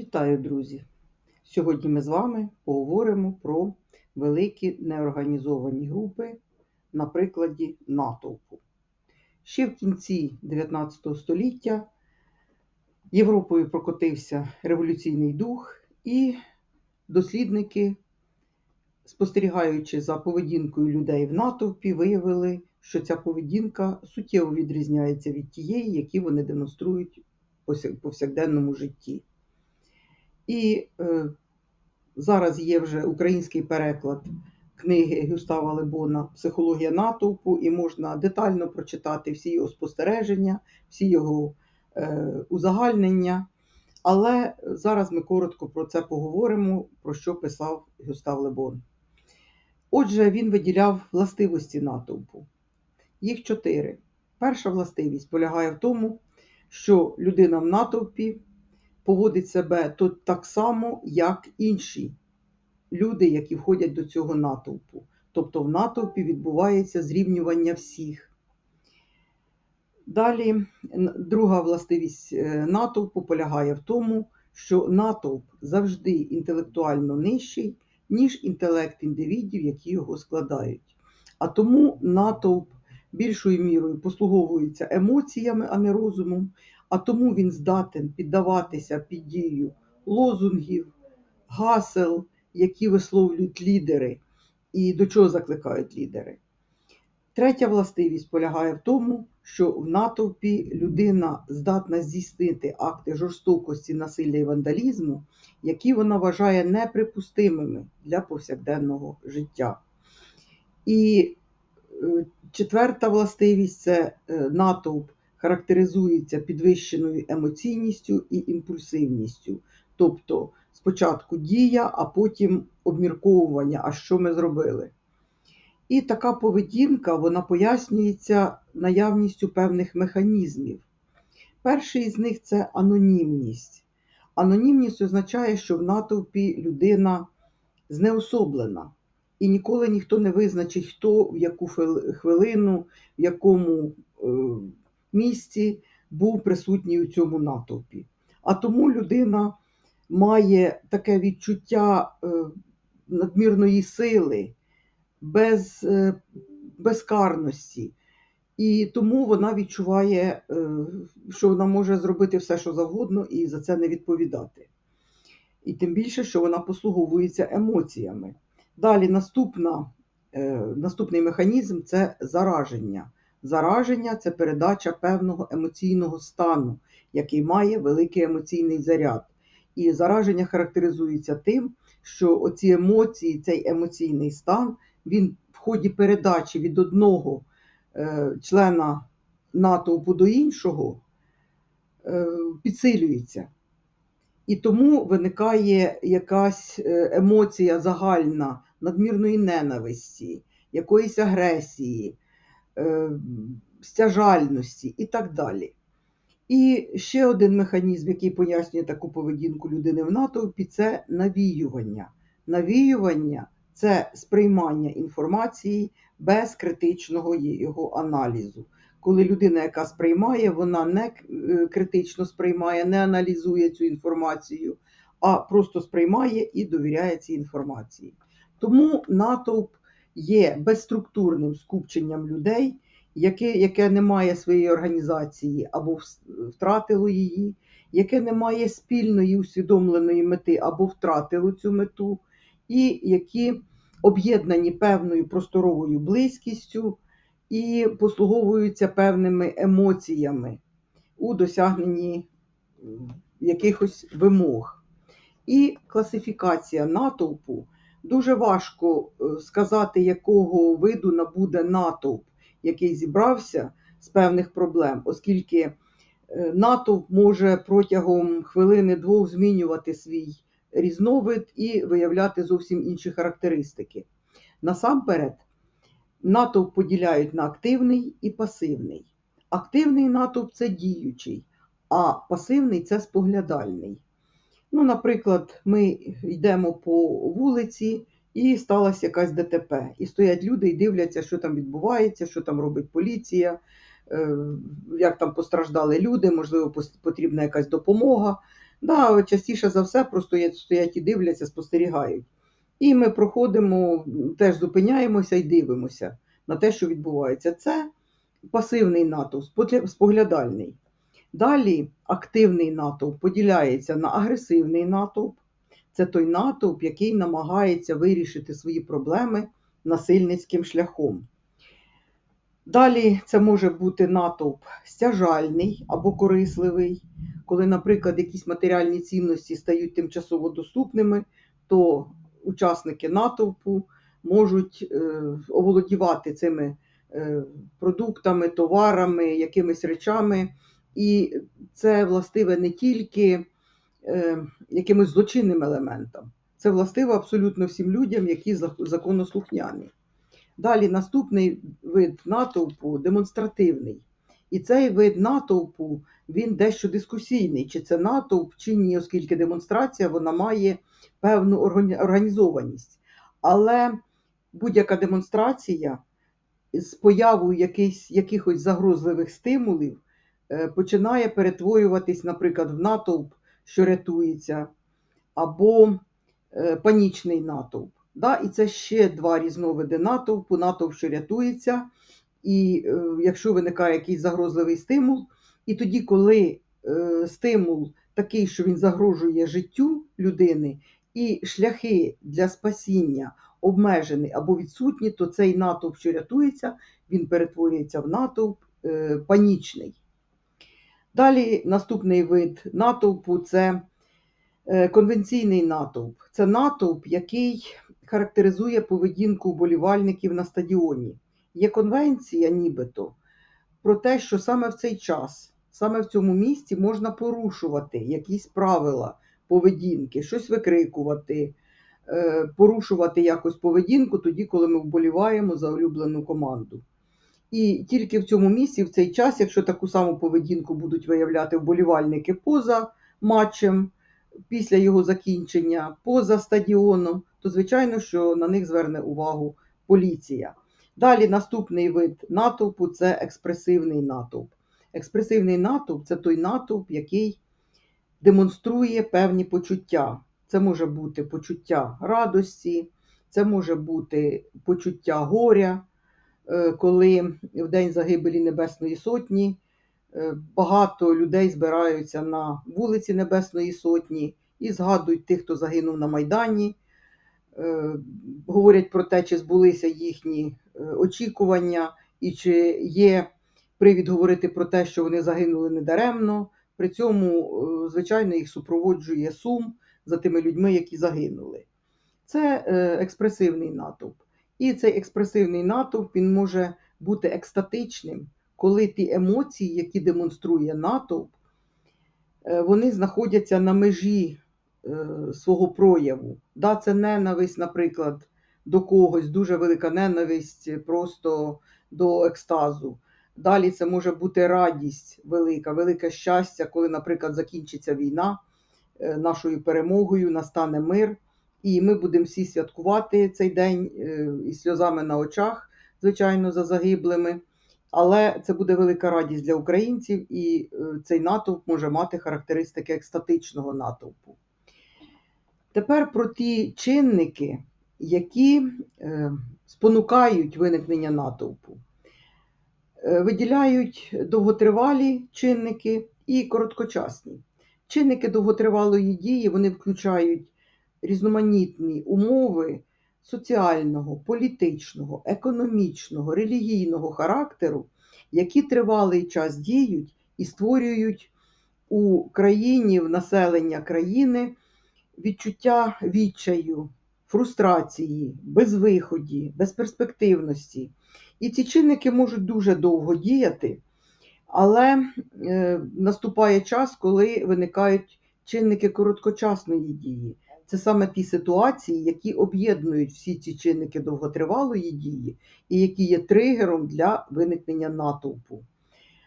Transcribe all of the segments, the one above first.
Вітаю, друзі! Сьогодні ми з вами поговоримо про великі неорганізовані групи на прикладі натовпу. Ще в кінці 19 століття Європою прокотився революційний дух, і дослідники, спостерігаючи за поведінкою людей в натовпі, виявили, що ця поведінка суттєво відрізняється від тієї, які вони демонструють в повсякденному житті. І е, зараз є вже український переклад книги Гюстава Лебона Психологія натовпу, і можна детально прочитати всі його спостереження, всі його е, узагальнення. Але зараз ми коротко про це поговоримо, про що писав Гюстав Лебон. Отже, він виділяв властивості натовпу. Їх чотири. Перша властивість полягає в тому, що людина в натовпі поводить себе тут так само, як інші люди, які входять до цього натовпу. Тобто в натовпі відбувається зрівнювання всіх. Далі, друга властивість е, натовпу полягає в тому, що натовп завжди інтелектуально нижчий, ніж інтелект індивідів, які його складають. А тому натовп більшою мірою послуговується емоціями, а не розумом, а тому він здатен піддаватися під дію лозунгів, гасел, які висловлюють лідери, і до чого закликають лідери. Третя властивість полягає в тому, що в натовпі людина здатна здійснити акти жорстокості, насилля і вандалізму, які вона вважає неприпустимими для повсякденного життя. І е, четверта властивість це е, натовп характеризується підвищеною емоційністю і імпульсивністю. Тобто спочатку дія, а потім обмірковування, а що ми зробили. І така поведінка вона пояснюється наявністю певних механізмів. Перший з них це анонімність. Анонімність означає, що в натовпі людина знеособлена, і ніколи ніхто не визначить, хто в яку хвилину, в якому е, місці був присутній у цьому натовпі. А тому людина має таке відчуття е, надмірної сили, без, е, безкарності. І тому вона відчуває, е, що вона може зробити все, що завгодно, і за це не відповідати. І тим більше, що вона послуговується емоціями. Далі наступна, наступний механізм це зараження. Зараження це передача певного емоційного стану, який має великий емоційний заряд. І зараження характеризується тим, що оці емоції, цей емоційний стан, він в ході передачі від одного е, члена натовпу до іншого е, підсилюється. І тому виникає якась е, емоція загальна надмірної ненависті, якоїсь агресії. Е, стяжальності і так далі. І ще один механізм, який пояснює таку поведінку людини в натовпі, це навіювання. Навіювання це сприймання інформації без критичного його аналізу. Коли людина, яка сприймає, вона не е, критично сприймає, не аналізує цю інформацію, а просто сприймає і довіряє цій інформації. Тому натовп є безструктурним скупченням людей, яке яке не має своєї організації або втратило її, яке не має спільної усвідомленої мети або втратило цю мету, і які об'єднані певною просторовою близькістю і послуговуються певними емоціями у досягненні якихось вимог. І класифікація натовпу Дуже важко е, сказати, якого виду набуде натовп, який зібрався з певних проблем, оскільки е, натовп може протягом хвилини-двох змінювати свій різновид і виявляти зовсім інші характеристики. Насамперед, натовп поділяють на активний і пасивний. Активний натовп це діючий, а пасивний це споглядальний. Ну, Наприклад, ми йдемо по вулиці і сталася якась ДТП. І стоять люди і дивляться, що там відбувається, що там робить поліція, е, як там постраждали люди, можливо, потрібна якась допомога. Да, частіше за все просто стоять і дивляться, спостерігають. І ми проходимо, теж зупиняємося і дивимося на те, що відбувається. Це пасивний натовп, споглядальний. Далі активний натовп поділяється на агресивний натовп. Це той натовп, який намагається вирішити свої проблеми насильницьким шляхом. Далі це може бути натовп стяжальний або корисливий. Коли, наприклад, якісь матеріальні цінності стають тимчасово доступними, то учасники натовпу можуть е, оволодівати цими е, продуктами, товарами, якимись речами. І це властиве не тільки е, якимось злочинним елементам, це властиво абсолютно всім людям, які законослухняні. Далі наступний вид натовпу демонстративний. І цей вид натовпу він дещо дискусійний, чи це натовп, чи ні, оскільки демонстрація вона має певну організованість. Але будь-яка демонстрація з появою якихось, загрозливих стимулів починає перетворюватись, наприклад, в натовп, що рятується, або е, панічний натовп. Да? І це ще два різновиди натовпу, натовп, що рятується, і е, якщо виникає якийсь загрозливий стимул, і тоді, коли е, стимул такий, що він загрожує життю людини, і шляхи для спасіння обмежені або відсутні, то цей натовп, що рятується, він перетворюється в натовп е, панічний. Далі наступний вид натовпу це е, конвенційний натовп. Це натовп, який характеризує поведінку вболівальників на стадіоні. Є конвенція, нібито, про те, що саме в цей час, саме в цьому місці можна порушувати якісь правила поведінки, щось викрикувати, е, порушувати якось поведінку тоді, коли ми вболіваємо за улюблену команду. І тільки в цьому місці, в цей час, якщо таку саму поведінку будуть виявляти вболівальники поза матчем, після його закінчення, поза стадіоном, то звичайно, що на них зверне увагу поліція. Далі наступний вид натовпу це експресивний натовп. Експресивний натовп це той натовп, який демонструє певні почуття. Це може бути почуття радості, це може бути почуття горя, коли в День загибелі Небесної Сотні е, багато людей збираються на вулиці Небесної Сотні і згадують тих, хто загинув на Майдані, е, говорять про те, чи збулися їхні е, очікування, і чи є привід говорити про те, що вони загинули недаремно. При цьому, е, звичайно, їх супроводжує сум за тими людьми, які загинули. Це е, експресивний натовп. І цей експресивний натовп він може бути екстатичним, коли ті емоції, які демонструє натовп, е, вони знаходяться на межі е, свого прояву. Да, це ненависть, наприклад, до когось, дуже велика ненависть просто до екстазу. Далі це може бути радість велика, велике щастя, коли, наприклад, закінчиться війна е, нашою перемогою, настане мир, і ми будемо всі святкувати цей день е, із сльозами на очах, звичайно, за загиблими. Але це буде велика радість для українців, і е, цей натовп може мати характеристики екстатичного натовпу. Тепер про ті чинники, які е, спонукають виникнення натовпу. Виділяють довготривалі чинники і короткочасні. Чинники довготривалої дії вони включають різноманітні умови соціального, політичного, економічного, релігійного характеру, які тривалий час діють і створюють у країні, в населення країни відчуття відчаю, фрустрації, безвиході, безперспективності. І ці чинники можуть дуже довго діяти, але е, наступає час, коли виникають чинники короткочасної дії. Це саме ті ситуації, які об'єднують всі ці чинники довготривалої дії і які є тригером для виникнення натовпу.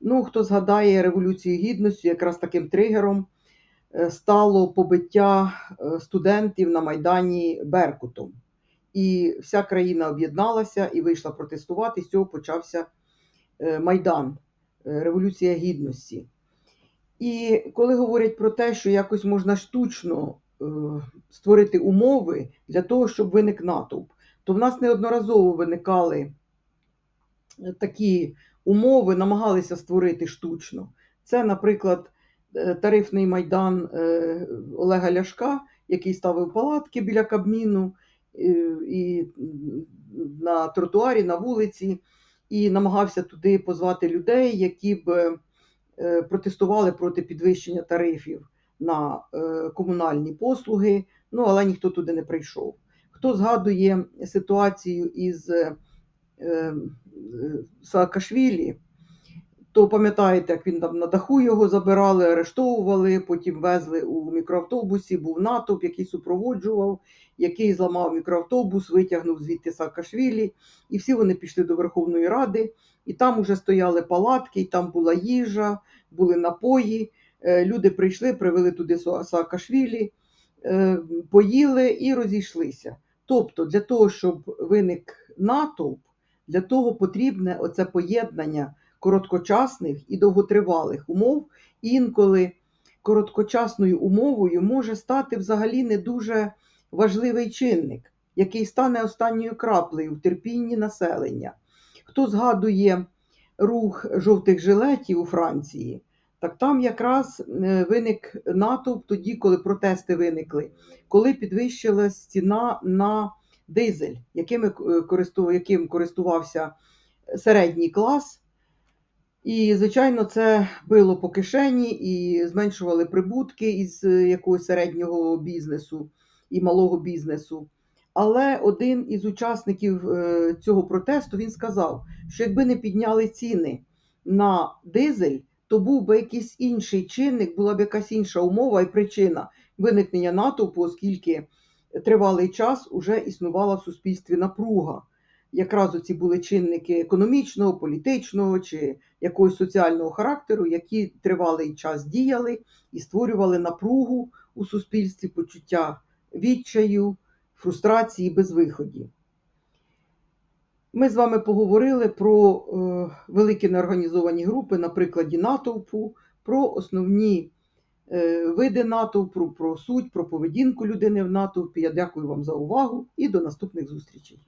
Ну, хто згадає Революцію Гідності, якраз таким тригером е, стало побиття е, студентів на Майдані Беркутом. І вся країна об'єдналася і вийшла протестувати. З цього почався е, Майдан, Революція Гідності. І коли говорять про те, що якось можна штучно створити умови для того, щоб виник натовп, то в нас неодноразово виникали е, такі умови, намагалися створити штучно. Це, наприклад, е, тарифний майдан е, Олега Ляшка, який ставив палатки біля Кабміну е, і на тротуарі, на вулиці, і намагався туди позвати людей, які б е, протестували проти підвищення тарифів на е, комунальні послуги, ну але ніхто туди не прийшов. Хто згадує ситуацію із е, е, Саакашвілі, то пам'ятаєте, як він там на даху його забирали, арештовували, потім везли у мікроавтобусі, був натовп, який супроводжував, який зламав мікроавтобус, витягнув звідти Саакашвілі, і всі вони пішли до Верховної Ради, і там уже стояли палатки, і там була їжа, були напої. Е, Люди прийшли, привели туди Саакашвілі, е, поїли і розійшлися. Тобто, для того, щоб виник натовп, для того потрібне оце поєднання короткочасних і довготривалих умов. Інколи короткочасною умовою може стати взагалі не дуже важливий чинник, який стане останньою краплею в терпінні населення. Хто згадує рух жовтих жилетів у Франції, так там якраз е, виник натовп тоді, коли протести виникли, коли підвищилась ціна на дизель, е, яким користувався середній клас. І, звичайно, це било по кишені і зменшували прибутки із е, якогось середнього бізнесу і малого бізнесу. Але один із учасників е, цього протесту він сказав, що якби не підняли ціни на дизель, то був би якийсь інший чинник, була б якась інша умова і причина виникнення натовпу, оскільки тривалий час уже існувала в суспільстві напруга. Якраз оці були чинники економічного, політичного чи якогось соціального характеру, які тривалий час діяли і створювали напругу у суспільстві, почуття відчаю, фрустрації, безвиході. Ми з вами поговорили про е, великі неорганізовані групи на прикладі натовпу, про основні е, види натовпу, про суть, про поведінку людини в натовпі. Я дякую вам за увагу і до наступних зустрічей.